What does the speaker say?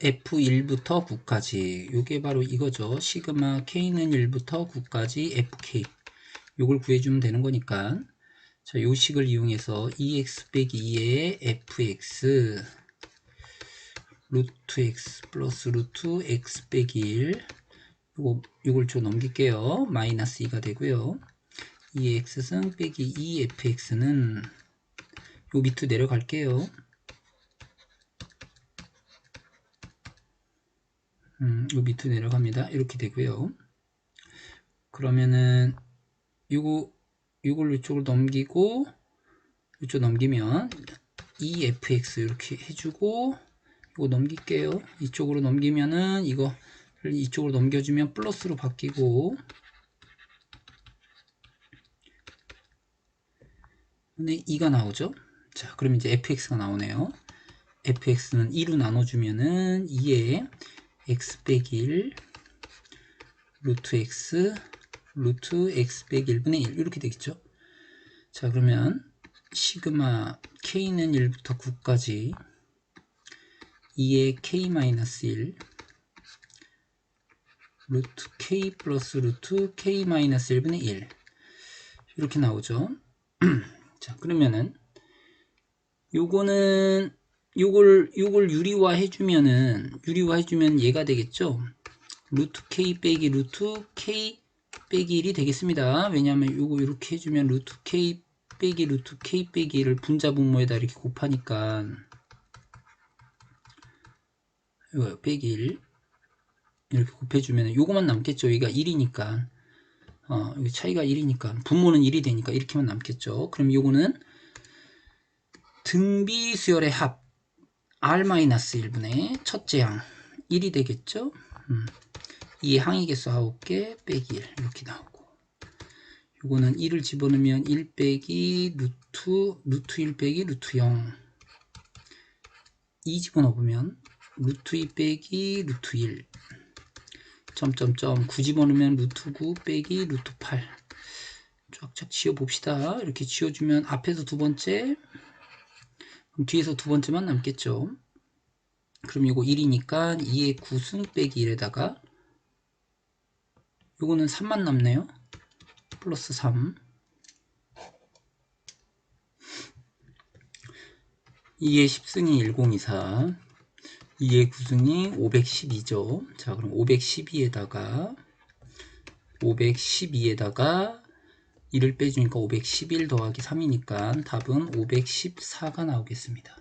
F1부터 9까지 요게 바로 이거죠. 시그마 K는 1부터 9까지 FK 요걸 구해주면 되는 거니까 자, 요 식을 이용해서 EX 빼기 2의 FX 루트 X 플러스 루트 X 빼기 1 요거, 요걸 좀 넘길게요. 마이너스 2가 되고요. 2X승 빼기 2FX는 요 밑으로 내려갈게요. 음, 요 밑으로 내려갑니다. 이렇게 되고요. 그러면은 요거 요걸 이쪽으로 넘기고 이쪽 넘기면 EFX 이렇게 해주고 이거 넘길게요. 이쪽으로 넘기면은 이거 이쪽으로 넘겨주면 플러스로 바뀌고 근데 2가 나오죠. 자, 그럼 이제 fx가 나오네요. fx는 2로 나눠주면은 2에 x 빼기 1 루트 x 루트 x 빼기 1분의 1 이렇게 되겠죠. 자, 그러면 시그마 k는 1부터 9까지 2에 k-1 루트 k 플러스 루트 k-1분의 1 이렇게 나오죠. 자, 그러면은 요거는 요걸 요걸 유리화 해주면은 유리화 해주면 얘가 되겠죠. 루트 k 빼기 루트 k 빼기 1이 되겠습니다. 왜냐하면 요거 이렇게 해주면 루트 k 빼기 루트 k 빼기 1을 분자 분모에다 이렇게 곱하니까 이거 빼기 1 이렇게 곱해주면 요거만 남겠죠. 여기가 1이니까 어, 여기 차이가 1이니까 분모는 1이 되니까 이렇게만 남겠죠. 그럼 요거는 등비 수열의 합 R-1분의 첫째 항 1이 되겠죠. 음. 이 항의 개수 9개 빼기 1 이렇게 나오고. 요거는 1을 집어넣으면 1 빼기 루트 루트 1 빼기 루트 0 2 집어넣으면 루트 2 빼기 루트 1 점점점. 9 집어넣으면 루트 9 빼기 루트 8 쫙쫙 지워봅시다. 이렇게 지워주면 앞에서 두 번째 뒤에서 두 번째만 남겠죠. 그럼 이거 1이니까 2의 9승 빼기 1에다가 요거는 3만 남네요. 플러스 3 2의 10승이 1024 2의 9승이 512죠. 자, 그럼 512에다가 512에다가 1을 빼주니까 511 더하기 3이니까 답은 514가 나오겠습니다.